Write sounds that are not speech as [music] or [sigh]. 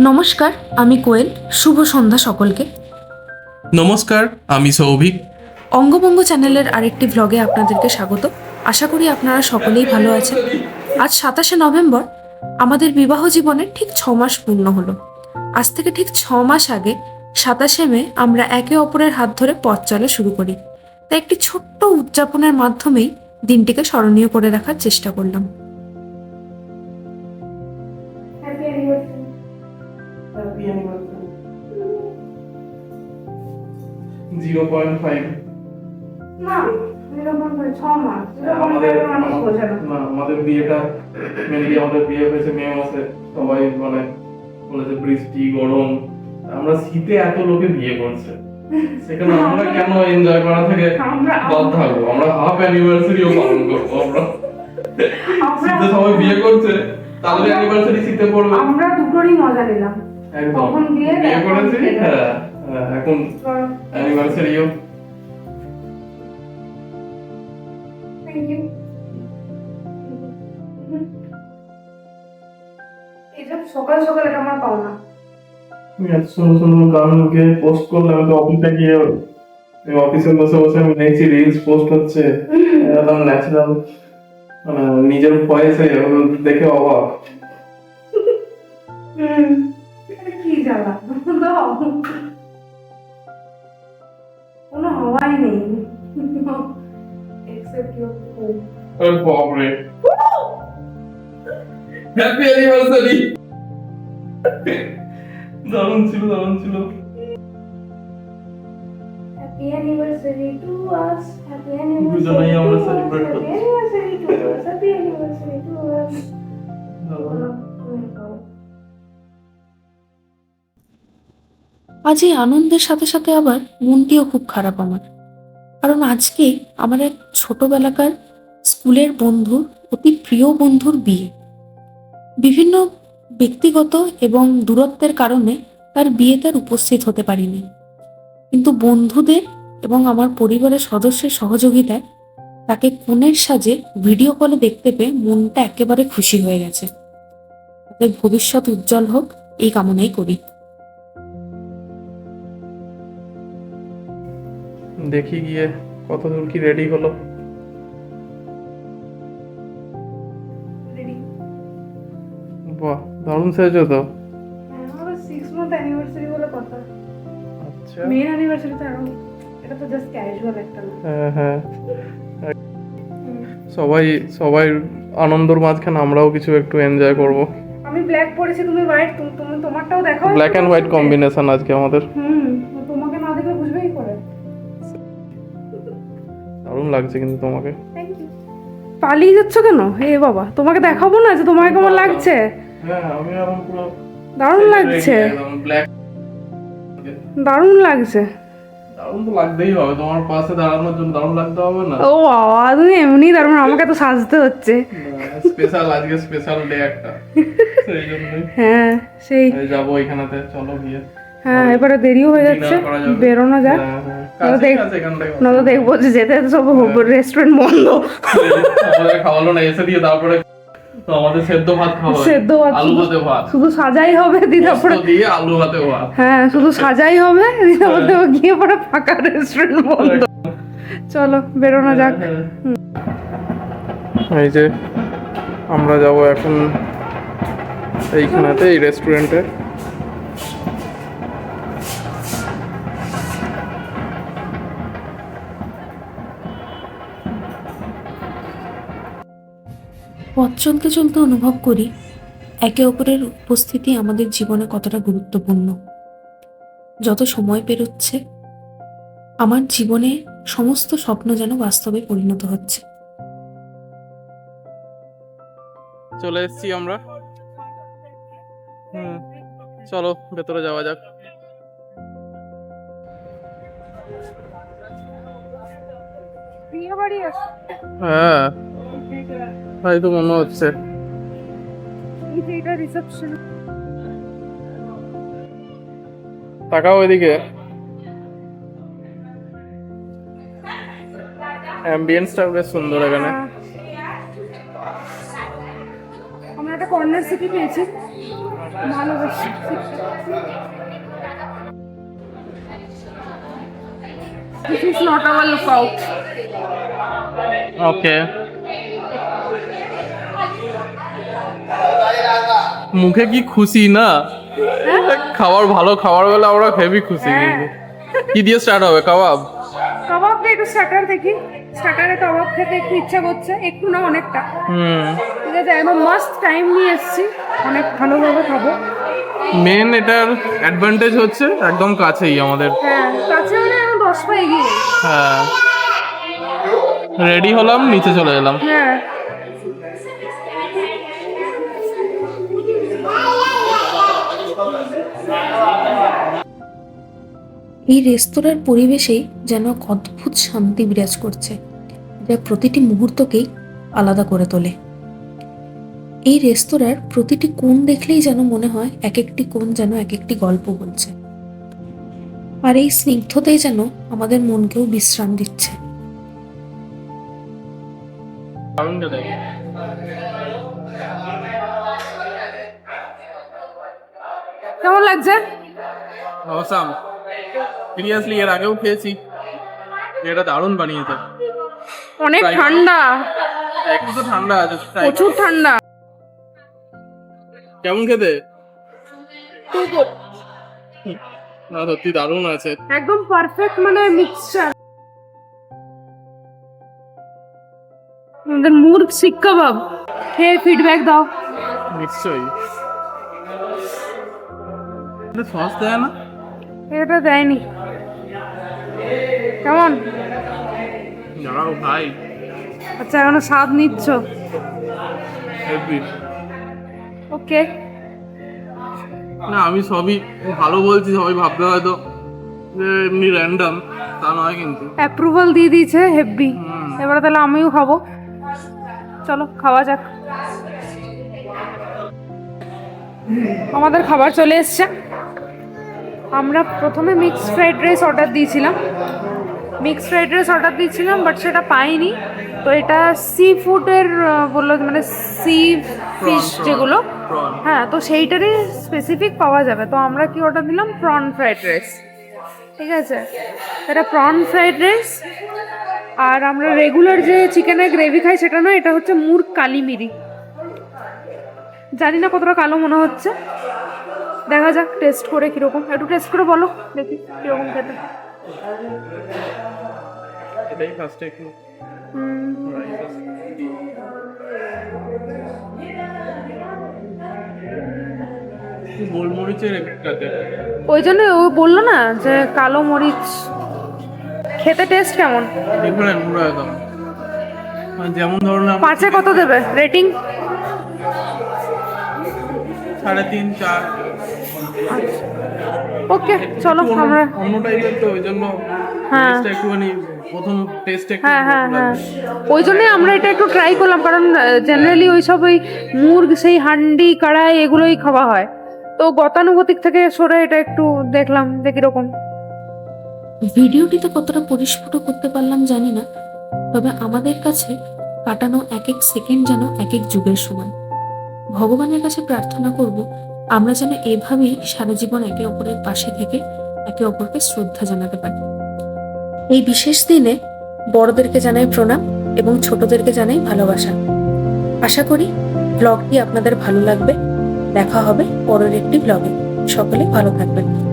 নমস্কার আমি কোয়েল। শুভ সন্ধ্যা সকলকে। নমস্কার আমি সৌভিক। অঙ্গভঙ্গ চ্যানেলের আরেকটি ভ্লগে আপনাদেরকে স্বাগত। আশা করি আপনারা সকলেই ভালো আছেন। আজ সাতাশে নভেম্বর। আমাদের বিবাহ জীবনের ঠিক ছ মাস পূর্ণ হলো। আজ থেকে ঠিক ছ মাস আগে সাতাশে মে আমরা একে অপরের হাত ধরে পথ চলা শুরু করি। তাই একটি ছোট্ট উদযাপনের মাধ্যমেই দিনটিকে স্মরণীয় করে রাখার চেষ্টা করলাম। Zero point five. না আমাদের বিয়েটা মেনলি আমাদের বিয়ে হয়েছে মে মাসে সবাই মানে বলেছে বৃষ্টি গরম। আমরা শীতে এত লোকে বিয়ে করছে। সেখানে [laughs] আমরা কেন এনজয় করা থেকে বাদ থাকব আমরা হাফ অ্যানিভার্সারিও পালন করব আমরা। শীতে সবাই বিয়ে করছে তাদের অ্যানিভার্সারি শীতে পড়বে। আমরা দুটোরই মজা নিলাম। একদম। বিয়ে, করেছি? হ্যাঁ, এখন অ্যানিভার্সারিও থ্যাংক ইউ এটা সকাল সকাল এটা আমার পাওনা। তুমি এত সুন্দর সুন্দর গানকে পোস্ট করলে আমি তো অফিসে গিয়ে অফিসে বসে বসে আমি দেখছি রিলস পোস্ট হচ্ছে। [laughs] একদম ন্যাচারাল মানে নিজের ভয়েসে দেখে অবাক। [laughs] কি জ্বালা? [laughs] দাও কোনো হওয়াই নেই এক্সেপ্ট ইউর ফুড আরে বাপরে হ্যাপি অ্যানিভার্সারি দারুণ ছিল দারুণ ছিল আমরা করছি। আজ এই আনন্দের সাথে সাথে আবার মনটিও খুব খারাপ আমার। কারণ আজকে আমার এক ছোটবেলাকার স্কুলের বন্ধুর অতি প্রিয় বন্ধুর বিয়ে। বিভিন্ন ব্যক্তিগত এবং দূরত্বের কারণে তার বিয়ে তার উপস্থিত হতে পারিনি। কিন্তু বন্ধুদের এবং আমার পরিবারের সদস্যের সহযোগিতায় তাকে কনের সাজে ভিডিও কলে দেখতে পেয়ে মনটা একেবারে খুশি হয়ে গেছে। তাদের ভবিষ্যৎ উজ্জ্বল হোক, এই কামনাই করি। দেখি গিয়ে কত দূর কি রেডি হলো। বাহ দারুণ সেজো তো। হ্যাঁ, বলে কথা। আচ্ছা। Main anniversary তো আরো- এটা তো just casual একটা হ্যাঁ হ্যাঁ। সবাই সবাই আনন্দর মাঝখানে আমরাও কিছু একটু এনজয় করব। আমি ব্ল্যাক পরেছি তুমি হোয়াইট তুমি তোমারটাও দেখাও। Black and white. কম্বিনেশন আজকে আমাদের। হুম। দারুণ লাগছে কিন্তু তোমাকে। পালিয়ে যাচ্ছ কেন? হে বাবা তোমাকে দেখাবো না যে তোমাকে কেমন লাগছে? হ্যাঁ আমি এখন পুরো দারুণ লাগছে। দারুণ লাগছে। দারুণ তো লাগতেই হবে তোমার পাশে দাঁড়ানোর জন্য দারুণ লাগতে হবে না? ও বাবা তুমি এমনি দারুণ আমাকে তো সাজতে হচ্ছে। স্পেশাল আজকে স্পেশাল ডে একটা [laughs] সেই জন্যই। হ্যাঁ সেই। যাব এখানেতে চলো গিয়ে। হ্যাঁ এবারে দেরিও হয়ে যাচ্ছে। বেরোনো যাক। হ্যাঁ, হ্যাঁ। নয়তো থেকে। নয়তো দেখব যে যেতে যেতে সব রেস্টুরেন্ট বন্ধ। খাওয়ালো না এসে দিয়ে তারপরে আমাদের সেদ্ধ ভাত খাওয়া সেদ্ধ ভাত আলু শুধু- ভাতে ভাত। শুধু সাজাই হবে দিয়ে আলু ভাতে ভাত। হ্যাঁ শুধু সাজাই হবে গিয়ে পরে ফাঁকা রেস্টুরেন্ট বন্ধ। চলো বেরোনো যাক। এই যে আমরা যাব এখন এইখানেতে এই রেস্টুরেন্টে পথ চলতে চলতে অনুভব করি একে অপরের উপস্থিতি আমাদের জীবনে কতটা গুরুত্বপূর্ণ। যত সময় পেরোচ্ছে আমার জীবনে সমস্ত স্বপ্ন যেন বাস্তবে পরিণত হচ্ছে। চলে এসেছি আমরা। হুম চলো ভেতরে যাওয়া যাক। বিয়ে বাড়ি হ্যাঁ। তাই তো মনে হচ্ছে। তাকাও এদিকে। অ্যাম্বিয়েন্সটা বেশ সুন্দর এখানে। আমরা একটা কর্নার সিটি পেয়েছি। This is not our lookout. ওকে মুখে কি খুশি না? খাবার ভালো খাবার বলে আমরা হেভি খুশি হ্যাঁ। কিন্তু। কি দিয়ে স্টার্ট হবে? কাবাব? কাবাব দিয়ে একটু স্টার্টার দেখি। স্টার্টারে কাবাব খেতে একটু ইচ্ছা করছে একটু না অনেকটা। হুম। ঠিক আছে একদম মাস্ট টাইম নিয়ে এসেছি। অনেক ভালোভাবে খাব। মেন এটার অ্যাডভান্টেজ হচ্ছে একদম কাছেই আমাদের। হ্যাঁ কাছে মানে দশ পা এগিয়ে হ্যাঁ। রেডি হলাম নিচে চলে এলাম। হ্যাঁ। এই রেস্তোরাঁর পরিবেশেই যেন এক অদ্ভুত শান্তি বিরাজ করছে যা প্রতিটি মুহূর্তকেই আলাদা করে তোলে। এই রেস্তোরাঁর প্রতিটি কোণ দেখলেই যেন মনে হয় এক একটি কোণ যেন এক একটি গল্প বলছে। আর এই স্নিগ্ধতাই যেন আমাদের মনকেও বিশ্রাম দিচ্ছে। কেমন লাগছে? সিরিয়াসলি এর আগেও খেয়েছি। এটা দারুণ বানিয়েছে। অনেক ঠান্ডা। একটু তো ঠান্ডা আছে প্রচুর ঠান্ডা। কেমন খেতে? না সত্যি দারুণ আছে। একদম পারফেক্ট মানে মিক্সচার আমাদের মুরগ শিক কাবাব খেয়ে ফিডব্যাক দাও। নিশ্চয়ই। সস দেয় না? এটা দেয়নি। কেমন? ভাই। আচ্ছা এখনও স্বাদ নিচ্ছ? ওকে। না আমি সবই ভালো বলছি সবাই ভাবতে হয়তো এমনি র্যান্ডম তা নয় কিন্তু। অ্যাপ্রুভাল দিয়ে দিয়েছে হেভি এবারে তাহলে আমিও খাব। চলো খাওয়া যাক। আমাদের খাবার চলে এসছে। আমরা প্রথমে মিক্স ফ্রাইড রাইস অর্ডার দিয়েছিলাম। মিক্স ফ্রাইড রাইস অর্ডার দিয়েছিলাম বাট সেটা পাইনি। তো এটা সি ফুডের বলল মানে সি ফিশ যেগুলো। হ্যাঁ তো সেইটারই স্পেসিফিক পাওয়া যাবে। তো আমরা কি অর্ডার দিলাম? প্রন ফ্রাইড রাইস ঠিক আছে? এটা প্রন ফ্রাইড রাইস আর আমরা রেগুলার যে চিকেনের গ্রেভি খাই সেটা নয় এটা হচ্ছে মুর কালিমিরি জানি না কতটা কালো মনে হচ্ছে। দেখা যাক টেস্ট করে কীরকম। একটু টেস্ট করে বলো দেখি কীরকম খেতে। এটাই ফার্স্টে একটু গোলমরিচের এফেক্ট ওই জন্য ও বলল না যে কালো মরিচ খেতে টেস্ট কেমন? ডিফারেন্ট পুরো একদম। মানে যেমন ধরুন পাঁচে কত দেবে? রেটিং সাড়ে তিন চার। ওকে চলো আমরা অন্য টাইপের তো ওই জন্য হ্যাঁ। একটুখানি প্রথম টেস্টে হ্যাঁ হ্যাঁ হ্যাঁ। ওই জন্যই আমরা এটা একটু ট্রাই করলাম কারণ জেনারেলি ওই সব ওই মুরগ সেই হান্ডি কড়াই এগুলোই খাওয়া হয়। তো গতানুগতিক থেকে সরে এটা একটু দেখলাম যে কীরকম। ভিডিওটিতে কতটা পরিস্ফুট করতে পারলাম জানি না তবে আমাদের কাছে কাটানো এক এক সেকেন্ড যেন এক এক যুগের সমান। ভগবানের কাছে প্রার্থনা করব আমরা যেন এভাবেই সারা জীবন একে অপরের পাশে থেকে একে অপরকে শ্রদ্ধা জানাতে পারি। এই বিশেষ দিনে বড়দেরকে জানাই প্রণাম এবং ছোটদেরকে জানাই ভালোবাসা। আশা করি ব্লগটি আপনাদের ভালো লাগবে। দেখা হবে পরের একটি ব্লগে। সকলে ভালো থাকবেন।